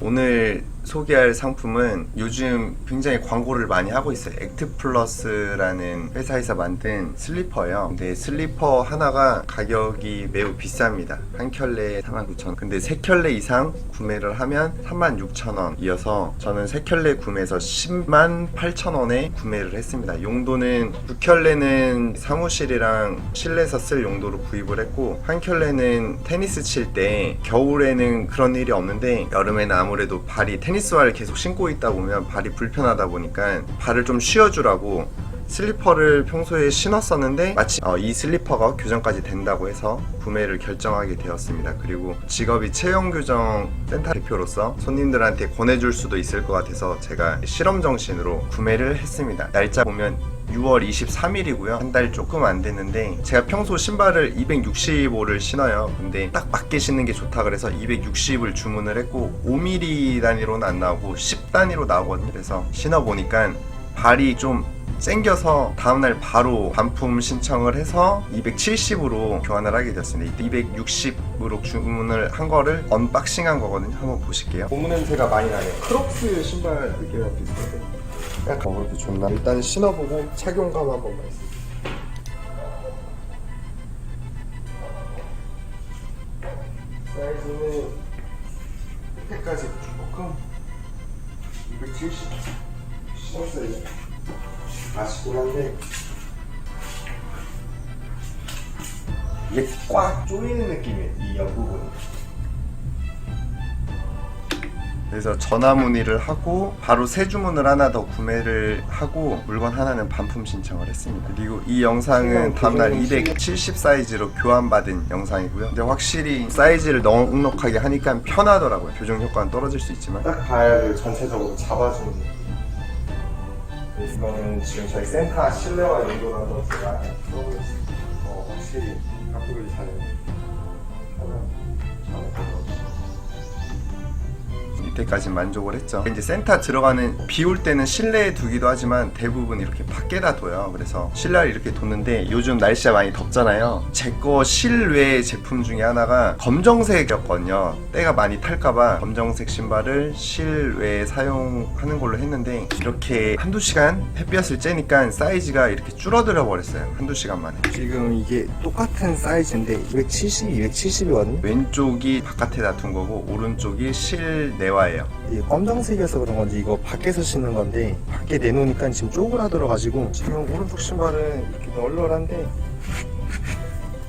오늘 소개할 상품은 요즘 굉장히 광고를 많이 하고 있어요. 액트 플러스라는 회사에서 만든 슬리퍼예요. 근데 슬리퍼 하나가 가격이 매우 비쌉니다. 한 켤레에 49,000원. 근데 세 켤레 이상 구매를 하면 36,000원이어서 저는 세 켤레 구매해서 10만 8천원에 구매를 했습니다. 용도는 두 켤레는 사무실이랑 실내에서 쓸 용도로 구입을 했고 한 켤레는 테니스 칠 때 겨울에는 그런 일이 없는데 여름에는 아무래도 발이 테니스 화를 계속 신고 있다 보면 발이 불편하다 보니까 발을 좀 쉬어주라고 슬리퍼를 평소에 신었었는데 마치 어, 이 슬리퍼가 교정까지 된다고 해서 구매를 결정하게 되었습니다. 그리고 직업이 채용 교정 센터 대표로서 손님들한테 권해줄 수도 있을 것 같아서 제가 실험 정신으로 구매를 했습니다. 날짜 보면 6월 23일이고요. 한 달 조금 안 됐는데 제가 평소 신발을 265를 신어요. 근데 딱 맞게 신는 게 좋다 그래서 260을 주문을 했고 5mm 단위로는 안 나오고 10 단위로 나오거든요. 그래서 신어 보니까 발이 좀 땡겨서 다음날 바로 반품 신청을 해서 270으로 교환을 하게. 이때 260으로 주문을 한 거를 언박싱한 거거든요. 한번 보실게요. 고무 냄새가 많이 나네요. 크록스 신발 느낌이랑 비슷한데. 약간 그것도 좋나? 일단 신어보고 착용감 한번 말씀. 사이즈는 끝까지 조금 270 신었어요. 아쉽긴 한데 이게 꽉 조이는 느낌이에요 이 옆부분이 그래서 전화 문의를 하고 바로 새 주문을 하나 더 구매를 하고 물건 하나는 반품 신청을 했습니다. 그리고 이 영상은 다음날 270 사이즈로 교환받은 영상이고요. 근데 확실히 사이즈를 넉넉하게 하니까 편하더라고요. 교정 효과는 떨어질 수 있지만 딱 발을 전체적으로 잡아주는 이거는 지금 저희 센터 실내화 용도라서 제가 써보고 있습니다. 어, 확실히 바꾸기 잘해요. 이때까지 만족을 했죠. 이제 센터 들어가는 비올 때는 실내에 두기도 하지만 대부분 이렇게 밖에다 둬요. 그래서 실내를 이렇게 뒀는데 요즘 날씨가 많이 덥잖아요. 제 거 실외 제품 중에 하나가 검정색이었거든요. 때가 많이 탈까봐 검정색 신발을 실외에 사용하는 걸로 했는데 이렇게 한두 시간 햇볕을 쬐니까 사이즈가 이렇게 줄어들어 버렸어요. 한두 시간 만에. 지금 이게 똑같은 사이즈인데 270, 270이거든요. 왼쪽이 바깥에다 둔 거고 오른쪽이 실내 화예요. 이 검정색이어서 그런 건지 이거 밖에서 신는 건데 밖에 내놓으니까 지금 쪼그라들어가지고 지금 오른쪽 신발은 이렇게 널널한데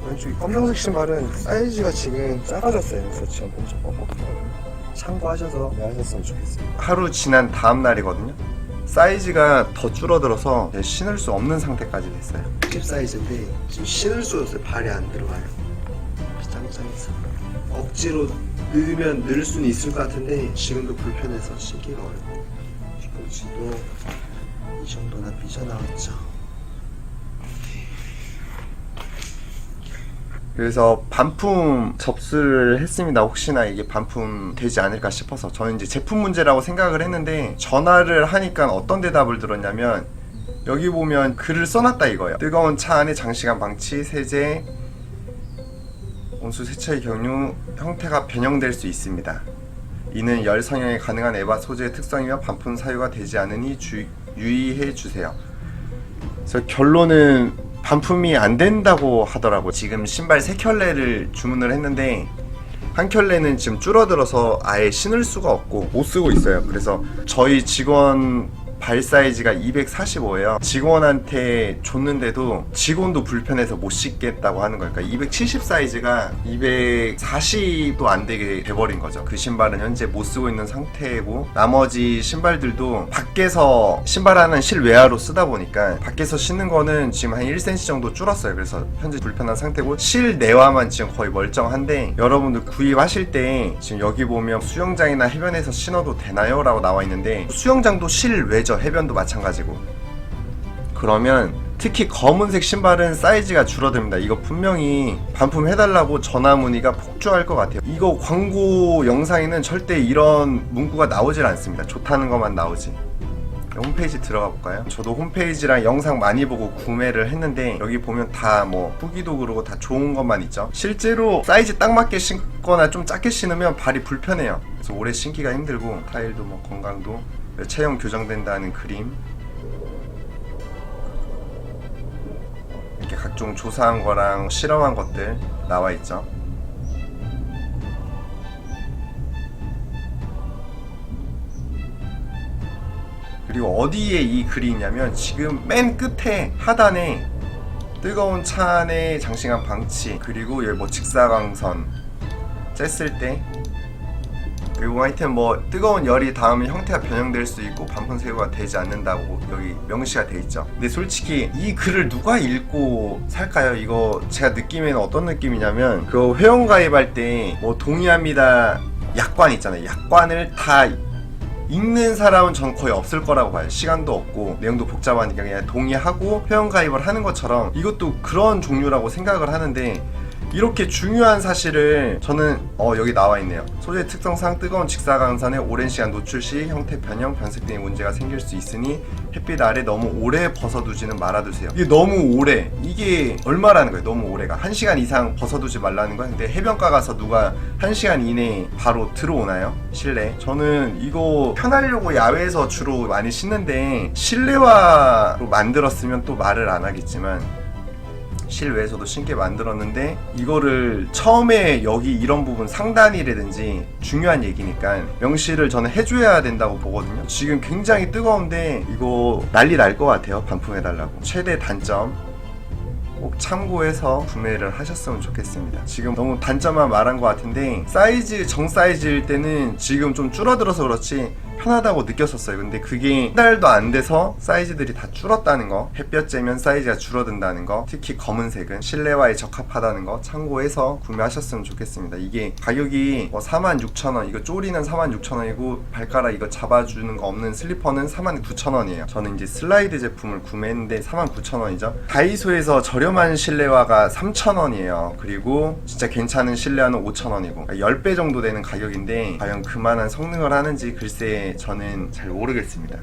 왼쪽 이 검정색 신발은 사이즈가 지금 작아졌어요. 그래서 지금 엄청 뻑뻑해요. 참고하셔서 구매하셨으면 좋겠어요. 하루 지난 다음 날이거든요. 사이즈가 더 줄어들어서 신을 수 없는 상태까지 됐어요. 10 사이즈인데 지금 신을 수 없어요. 발이 안 들어가요. 짱짱해서 억지로 넣으면 넣을 수는 있을 것 같은데 지금도 불편해서 신기가 어려워. 뒤꿈치도 이 정도나 삐져나왔죠. 그래서 반품 접수를 했습니다. 혹시나 이게 반품 되지 않을까 싶어서 저는 이제 제품 문제라고 생각을 했는데 전화를 하니까 어떤 대답을 들었냐면 여기 보면 글을 써놨다 이거예요. 뜨거운 차 안에 장시간 방치, 세제, 온수 세차의 경우 형태가 변형될 수 있습니다. 이는 열 성형이 가능한 에바 소재의 특성이며 반품 사유가 되지 않으니 주, 유의해 주세요. 그래서 결론은 반품이 안 된다고 하더라고. 지금 신발 세 켤레를 주문을 했는데 한 켤레는 지금 줄어들어서 아예 신을 수가 없고 못 쓰고 있어요. 그래서 저희 직원 발 사이즈가 245예요. 직원한테 줬는데도 직원도 불편해서 못 신겠다고 하는 거니까 270 사이즈가 240도 안 되게 돼버린 거죠. 그 신발은 현재 못 쓰고 있는 상태고 나머지 신발들도 밖에서 신발 하나는 실외화로 쓰다 보니까 밖에서 신는 거는 지금 한 1cm 정도 줄었어요. 그래서 현재 불편한 상태고 실내화만 지금 거의 멀쩡한데 여러분들 구입하실 때 지금 여기 보면 수영장이나 해변에서 신어도 되나요? 라고 나와 있는데 수영장도 실외 죠. 해변도 마찬가지고 그러면 특히 검은색 신발은 사이즈가 줄어듭니다. 이거 분명히 반품해달라고 전화 문의가 폭주할 것 같아요. 이거 광고 영상에는 절대 이런 문구가 나오질 않습니다. 좋다는 것만 나오지. 홈페이지 들어가 볼까요? 저도 홈페이지랑 영상 많이 보고 구매를 했는데 여기 보면 다 뭐 후기도 그러고 다 좋은 것만 있죠. 실제로 사이즈 딱 맞게 신거나 좀 작게 신으면 발이 불편해요. 그래서 오래 신기가 힘들고 타일도 뭐 건강도 체형 교정된다는 그림 이렇게 각종 조사한 거랑 실험한 것들 나와 있죠. 그리고 어디에 이 글이 있냐면 지금 맨 끝에 하단에 뜨거운 차 안에 장시간 방치 그리고 여기 뭐 직사광선 쬐을 때 그리고 하여튼 뭐 뜨거운 열이 닿으면 형태가 변형될 수 있고 반품세고가 되지 않는다고 여기 명시가 돼 있죠. 근데 솔직히 이 글을 누가 읽고 살까요? 이거 제가 느낌에는 어떤 느낌이냐면 그 회원 가입할 때 뭐 동의합니다 약관 있잖아요. 약관을 다 읽는 사람은 전 거의 없을 거라고 봐요. 시간도 없고 내용도 복잡하니까 그냥 동의하고 회원 가입을 하는 것처럼 이것도 그런 종류라고 생각을 하는데 이렇게 중요한 사실을 저는 어 여기 나와 있네요. 소재 특성상 뜨거운 직사광선에 오랜 시간 노출 시 형태 변형, 변색 등의 문제가 생길 수 있으니 햇빛 아래 너무 오래 벗어두지는 말아두세요. 이게 너무 오래. 이게 얼마라는 거예요? 너무 오래가. 1시간 이상 벗어두지 말라는 거야. 근데 해변가 가서 누가 1시간 이내에 바로 들어오나요? 실내. 저는 이거 편하려고 야외에서 주로 많이 신는데 실내화로 만들었으면 또 말을 안 하겠지만 실외에서도 신게 만들었는데 이거를 처음에 여기 이런 부분 상단이라든지 중요한 얘기니까 명시를 저는 해줘야 된다고 보거든요. 지금 굉장히 뜨거운데 이거 난리 날 것 같아요. 반품해달라고. 최대 단점 꼭 참고해서 구매를 하셨으면 좋겠습니다. 지금 너무 단점만 말한 것 같은데 사이즈 정 사이즈일 때는 지금 좀 줄어들어서 그렇지 편하다고 느꼈었어요. 근데 그게 한 달도 안 돼서 사이즈들이 다 줄었다는 거, 햇볕 쬐면 사이즈가 줄어든다는 거, 특히 검은색은 실내화에 적합하다는 거 참고해서 구매하셨으면 좋겠습니다. 이게 가격이 뭐 46,000원, 이거 쪼리는 46,000원이고 발가락 이거 잡아주는 거 없는 슬리퍼는 49,000원이에요. 저는 이제 슬라이드 제품을 구매했는데 49,000원이죠. 다이소에서 저렴 한 실내화가 3,000원이에요. 그리고 진짜 괜찮은 실내화는 5,000원이고 10배 정도 되는 가격인데 과연 그만한 성능을 하는지 글쎄 저는 잘 모르겠습니다.